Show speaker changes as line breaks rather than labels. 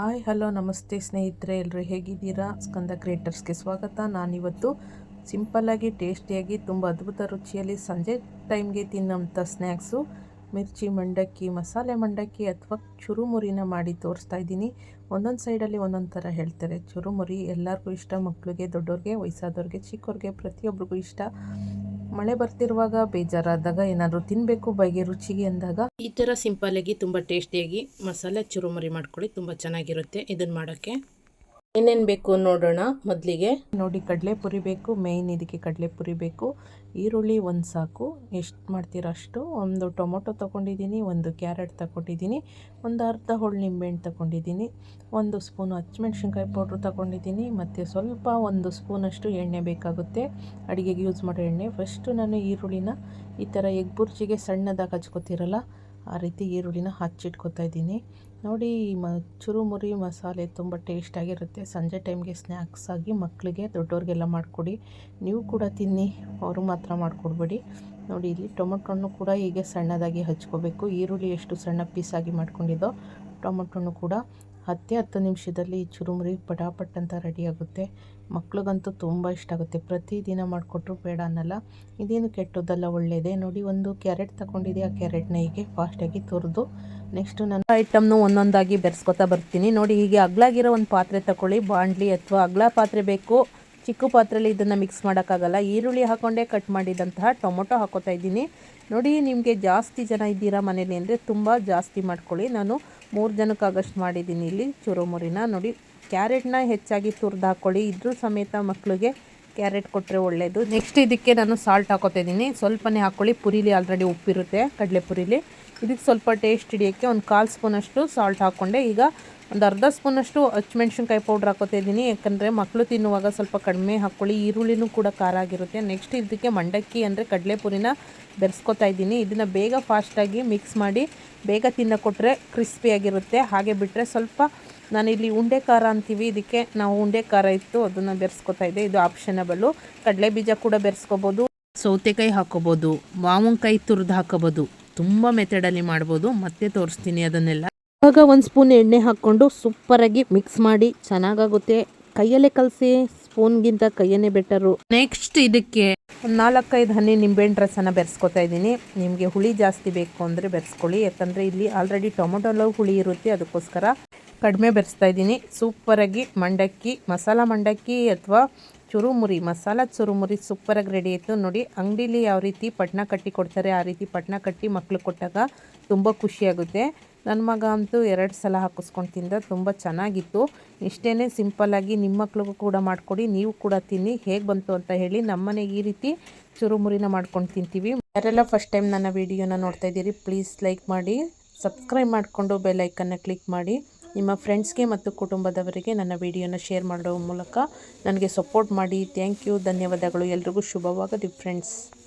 Hi, hello, ನಮಸ್ತೆ ಸ್ನೇಹಿತರೆ ಎಲ್ಲರೂ ಹೇಗಿದ್ದೀರಾ? ಸ್ಕಂದ ಕ್ರಿಯೇಟರ್ಸ್ಗೆ ಸ್ವಾಗತ. ನಾನಿವತ್ತು ಸಿಂಪಲ್ಲಾಗಿ, ಟೇಸ್ಟಿಯಾಗಿ, ತುಂಬ ಅದ್ಭುತ ರುಚಿಯಲ್ಲಿ ಸಂಜೆ ಟೈಮ್ಗೆ ತಿನ್ನೋಂಥ ಸ್ನ್ಯಾಕ್ಸು. ಮಿರ್ಚಿ ಮಂಡಕ್ಕಿ, ಮಸಾಲೆ ಮಂಡಕ್ಕಿ ಅಥವಾ ಚುರುಮುರಿನ ಮಾಡಿ ತೋರಿಸ್ತಾ ಇದ್ದೀನಿ. ಒಂದೊಂದು ಸೈಡಲ್ಲಿ ಒಂದೊಂದು ಥರ ಹೇಳ್ತಾರೆ. ಚುರುಮುರಿ ಎಲ್ಲರಿಗೂ ಇಷ್ಟ ಮಕ್ಕಳಿಗೆ ದೊಡ್ಡವ್ರಿಗೆ ವಯಸ್ಸಾದವ್ರಿಗೆ ಚಿಕ್ಕವ್ರಿಗೆ ಪ್ರತಿಯೊಬ್ಬರಿಗೂ ಇಷ್ಟ. ಮಳೆ ಬರ್ತಿರುವಾಗ ಬೇಜಾರಾದಾಗ ಏನಾದರೂ ತಿನ್ಬೇಕು ಬಗೆ ರುಚಿಗೆ ಅಂದಾಗ ಈ ಥರ ಸಿಂಪಲ್ಲಾಗಿ ತುಂಬ ಟೇಸ್ಟಿಯಾಗಿ ಮಸಾಲೆ ಚುರುಮುರಿ ಮಾಡ್ಕೊಳ್ಳಿ, ತುಂಬಾ ಚೆನ್ನಾಗಿರುತ್ತೆ ಇದನ್ನು ಮಾಡೋಕ್ಕೆ. ಏನೇನು ಬೇಕು ನೋಡೋಣ ಮೊದಲಿಗೆ. ನೋಡಿ ಕಡಲೆಪುರಿ ಬೇಕು ಮೇಯ್ನ್ ಇದಕ್ಕೆ ಕಡಲೆಪುರಿ ಬೇಕು. ಈರುಳ್ಳಿ ಒಂದು ಸಾಕು. ಎಷ್ಟು ಮಾಡ್ತೀರಾ ಅಷ್ಟು? ಒಂದು ಟೊಮೊಟೊ ತೊಗೊಂಡಿದ್ದೀನಿ, ಒಂದು ಕ್ಯಾರೆಟ್ ತಗೊಂಡಿದ್ದೀನಿ, ಒಂದು ಅರ್ಧ ಹೋಳು ನಿಂಬೆಹಣ್ಣು ತಗೊಂಡಿದ್ದೀನಿ, ಒಂದು ಸ್ಪೂನು ಹಚ್ಮೆಣ್ಸಿನ್ಕಾಯಿ ಪೌಡ್ರ್ ತೊಗೊಂಡಿದ್ದೀನಿ, ಮತ್ತು ಸ್ವಲ್ಪ ಒಂದು ಸ್ಪೂನಷ್ಟು ಎಣ್ಣೆ ಬೇಕಾಗುತ್ತೆ. ಅಡುಗೆಗೆ ಯೂಸ್ ಮಾಡೋ ಎಣ್ಣೆ. ಫಸ್ಟು ನಾನು ಈರುಳ್ಳಿನ ಈ ಥರ ಎಗ್ ಬುರ್ಜಿಗೆ ಸಣ್ಣದಾಗಿ ಹಚ್ಕೋತಿರಲ್ಲ ಆ ರೀತಿ ಈರುಳ್ಳಿನ ಹಚ್ಚಿಟ್ಕೊತಾ ಇದ್ದೀನಿ. ನೋಡಿ, ಮ ಚುರುಮುರಿ ಮಸಾಲೆ ತುಂಬ ಟೇಸ್ಟಾಗಿರುತ್ತೆ ಸಂಜೆ ಟೈಮ್ಗೆ ಸ್ನ್ಯಾಕ್ಸ್ ಆಗಿ ಮಕ್ಕಳಿಗೆ ದೊಡ್ಡವ್ರಿಗೆಲ್ಲ ಮಾಡಿಕೊಡಿ. ನೀವು ಕೂಡ ತಿನ್ನಿ, ಅವರು ಮಾತ್ರ ಮಾಡಿಕೊಡ್ಬೇಡಿ. ನೋಡಿ, ಇಲ್ಲಿ ಟೊಮೊಟೊನ್ನು ಕೂಡ ಹೀಗೆ ಸಣ್ಣದಾಗಿ ಹಚ್ಕೋಬೇಕು. ಈರುಳ್ಳಿ ಎಷ್ಟು ಸಣ್ಣ ಪೀಸಾಗಿ ಮಾಡ್ಕೊಂಡಿದ್ದೋ ಟೊಮೊಟೊನು ಕೂಡ ಹತ್ತೇ ಹತ್ತು ನಿಮಿಷದಲ್ಲಿ ಚುರುಮುರಿ ಪಟಾಪಟ್ ಅಂತ ರೆಡಿಯಾಗುತ್ತೆ. ಮಕ್ಳಿಗಂತೂ ತುಂಬ ಇಷ್ಟ ಆಗುತ್ತೆ. ಪ್ರತಿದಿನ ಮಾಡಿಕೊಟ್ರು ಬೇಡ ಅನ್ನಲ್ಲ. ಇದೇನು ಕೆಟ್ಟದ್ದಲ್ಲ ಒಳ್ಳೆಯದೇ ನೋಡಿ, ಒಂದು ಕ್ಯಾರೆಟ್ ತಗೊಂಡಿದೆ. ಆ ಕ್ಯಾರೆಟ್ನ ಹೀಗೆ ಫಾಸ್ಟಾಗಿ ತುರಿದು ನೆಕ್ಸ್ಟು ನಾನು ಐಟಮ್ನು ಒಂದೊಂದಾಗಿ ಬೆರೆಸ್ಕೊತಾ ಬರ್ತೀನಿ. ನೋಡಿ, ಹೀಗೆ ಅಗ್ಲಾಗಿರೋ ಒಂದು ಪಾತ್ರೆ ತಗೊಳ್ಳಿ ಬಾಂಡ್ಲಿ ಅಥವಾ ಅಗ್ಲ ಪಾತ್ರೆ ಬೇಕು. ಚಿಕ್ಕ ಪಾತ್ರೆಯಲ್ಲಿ ಇದನ್ನು ಮಿಕ್ಸ್ ಮಾಡೋಕ್ಕಾಗಲ್ಲ. ಈರುಳ್ಳಿ ಹಾಕ್ಕೊಂಡೇ ಕಟ್ ಮಾಡಿದಂತಹ ಟೊಮೊಟೊ ಹಾಕೋತಾ ಇದ್ದೀನಿ. ನೋಡಿ, ನಿಮಗೆ ಜಾಸ್ತಿ ಜನ ಇದ್ದೀರಾ ಮನೇಲಿ ಅಂದರೆ ತುಂಬ ಜಾಸ್ತಿ ಮಾಡ್ಕೊಳ್ಳಿ. ನಾನು ಮೂರು ಜನಕ್ಕಾಗಷ್ಟು ಮಾಡಿದ್ದೀನಿ ಇಲ್ಲಿ ಚುರುಮುರಿನ. ನೋಡಿ, ಕ್ಯಾರೆಟ್ನ ಹೆಚ್ಚಾಗಿ ತುರ್ದು ಹಾಕ್ಕೊಳ್ಳಿ ಇದ್ರೂ ಸಮೇತ ಮಕ್ಕಳಿಗೆ ಕ್ಯಾರೆಟ್ ಕೊಟ್ಟರೆ ಒಳ್ಳೆಯದು ನೆಕ್ಸ್ಟ್ ಇದಕ್ಕೆ ನಾನು ಸಾಲ್ಟ್ ಹಾಕೋತಿದ್ದೀನಿ. ಸ್ವಲ್ಪನೇ ಹಾಕ್ಕೊಳ್ಳಿ ಪುರಿಲಿ ಆಲ್ರೆಡಿ ಉಪ್ಪಿರುತ್ತೆ, ಕಡಲೆ ಪುರಿಲಿ. ಇದಕ್ಕೆ ಸ್ವಲ್ಪ ಟೇಸ್ಟ್ ಹಿಡಿಯೋಕ್ಕೆ ಒಂದು ಕಾಲು ಸ್ಪೂನಷ್ಟು ಸಾಲ್ಟ್ ಹಾಕ್ಕೊಂಡೆ ಈಗ ಒಂದು ಅರ್ಧ ಸ್ಪೂನಷ್ಟು ಹಚ್ಮೆಣ್ಸಿನ್ಕಾಯಿ ಪೌಡ್ರ್ ಹಾಕೋತಿದ್ದೀನಿ. ಯಾಕಂದರೆ ಮಕ್ಕಳು ತಿನ್ನುವಾಗ ಸ್ವಲ್ಪ ಕಡಿಮೆ ಹಾಕ್ಕೊಳ್ಳಿ ಈರುಳ್ಳಿನೂ ಕೂಡ ಖಾರ ಆಗಿರುತ್ತೆ. ನೆಕ್ಸ್ಟ್ ಇದಕ್ಕೆ ಮಂಡಕ್ಕಿ ಅಂದರೆ ಕಡಲೆಪುರಿನ ಬೆರೆಸ್ಕೊತಾ ಇದ್ದೀನಿ. ಇದನ್ನು ಬೇಗ ಫಾಸ್ಟಾಗಿ ಮಿಕ್ಸ್ ಮಾಡಿ, ಬೇಗ ತಿನ್ನ ಕೊಟ್ಟರೆ ಕ್ರಿಸ್ಪಿಯಾಗಿರುತ್ತೆ ಹಾಗೆ ಬಿಟ್ಟರೆ ಸ್ವಲ್ಪ ನಾನಿಲ್ಲಿ ಉಂಡೆ ಖಾರ ಅಂತೀವಿ. ಇದಕ್ಕೆ ನಾವು ಉಂಡೆ ಖಾರ ಇತ್ತು ಅದನ್ನು ಬೆರೆಸ್ಕೊತಾ ಇದ್ದೆ. ಇದು ಆಪ್ಷನಬಲ್ಲು ಕಡಲೆ ಬೀಜ ಕೂಡ ಬೆರೆಸ್ಕೋಬೋದು. ಸೌತೆಕಾಯಿ ಹಾಕೋಬೋದು. ಮಾವಿನಕಾಯಿ ತುರಿದು ಹಾಕೋಬೋದು. ತುಂಬ ಮೆಥಡಲ್ಲಿ ಮಾಡ್ಬೋದು. ಮತ್ತೆ ತೋರಿಸ್ತೀನಿ ಅದನ್ನೆಲ್ಲ. ಇವಾಗ ಒಂದು ಸ್ಪೂನ್ ಎಣ್ಣೆ ಹಾಕ್ಕೊಂಡು ಸೂಪರಾಗಿ ಮಿಕ್ಸ್ ಮಾಡಿ ಚೆನ್ನಾಗಾಗುತ್ತೆ. ಕೈಯಲ್ಲೇ ಕಲಸಿ ಸ್ಪೂನ್ಗಿಂತ ಕೈಯನ್ನೇ ಬೆಟರು ನೆಕ್ಸ್ಟ್ ಇದಕ್ಕೆ ಒಂದು ನಾಲ್ಕೈದು ಹನಿ ನಿಂಬೆಹಣ್ಣು ರಸನ ಬೆರೆಸ್ಕೊತಾ ಇದ್ದೀನಿ. ನಿಮಗೆ ಹುಳಿ ಜಾಸ್ತಿ ಬೇಕು ಅಂದರೆ ಬೆರೆಸ್ಕೊಳ್ಳಿ. ಯಾಕಂದರೆ ಇಲ್ಲಿ ಆಲ್ರೆಡಿ ಟೊಮೊಟೊಲ್ಲೂ ಹುಳಿ ಇರುತ್ತೆ. ಅದಕ್ಕೋಸ್ಕರ ಕಡಿಮೆ ಬೆರೆಸ್ತಾ ಇದ್ದೀನಿ. ಸೂಪರಾಗಿ ಮಂಡಕ್ಕಿ, ಮಸಾಲ ಮಂಡಕ್ಕಿ ಅಥವಾ ಚುರುಮುರಿ, ಮಸಾಲ ಚುರುಮುರಿ ಸೂಪರಾಗಿ ರೆಡಿ ಆಯಿತು ನೋಡಿ, ಅಂಗಡೀಲಿ ಯಾವ ರೀತಿ ಪಟ್ನ ಕಟ್ಟಿ ಕೊಡ್ತಾರೆ, ಆ ರೀತಿ ಪಟ್ನ ಕಟ್ಟಿ ಮಕ್ಳು ಕೊಟ್ಟಾಗ ತುಂಬ ಖುಷಿಯಾಗುತ್ತೆ ನನ್ನ ಮಗ ಅಂತೂ ಎರಡು ಸಲ ಹಾಕಿಸ್ಕೊಂಡು ತಿಂದ, ತುಂಬ ಚೆನ್ನಾಗಿತ್ತು. ಇಷ್ಟೇ ಸಿಂಪಲ್ಲಾಗಿ ನಿಮ್ಮ ಮಕ್ಳಿಗೂ ಕೂಡ ಮಾಡಿಕೊಡಿ, ನೀವು ಕೂಡ ತಿನ್ನಿ. ಹೇಗೆ ಬಂತು ಅಂತ ಹೇಳಿ ನಮ್ಮನೆಗೆ ಈ ರೀತಿ ಚುರುಮುರಿನ ಮಾಡ್ಕೊಂಡು ತಿಂತೀವಿ. ಯಾರೆಲ್ಲ ಫಸ್ಟ್ ಟೈಮ್ ನನ್ನ ವೀಡಿಯೋನ ನೋಡ್ತಾ ಇದ್ದೀರಿ ಪ್ಲೀಸ್ ಲೈಕ್ ಮಾಡಿ ಸಬ್ಸ್ಕ್ರೈಬ್ ಮಾಡಿಕೊಂಡು ಬೆಲ್ಲೈಕನ್ನು ಕ್ಲಿಕ್ ಮಾಡಿ. ನಿಮ್ಮ ಫ್ರೆಂಡ್ಸ್ಗೆ ಮತ್ತು ಕುಟುಂಬದವರಿಗೆ ನನ್ನ ವಿಡಿಯೋನ ಶೇರ್ ಮಾಡೋ ಮೂಲಕ ನನಗೆ ಸಪೋರ್ಟ್ ಮಾಡಿ. Thank you. ಧನ್ಯವಾದಗಳು. ಎಲ್ರಿಗೂ ಶುಭವಾಗಲಿ ಫ್ರೆಂಡ್ಸ್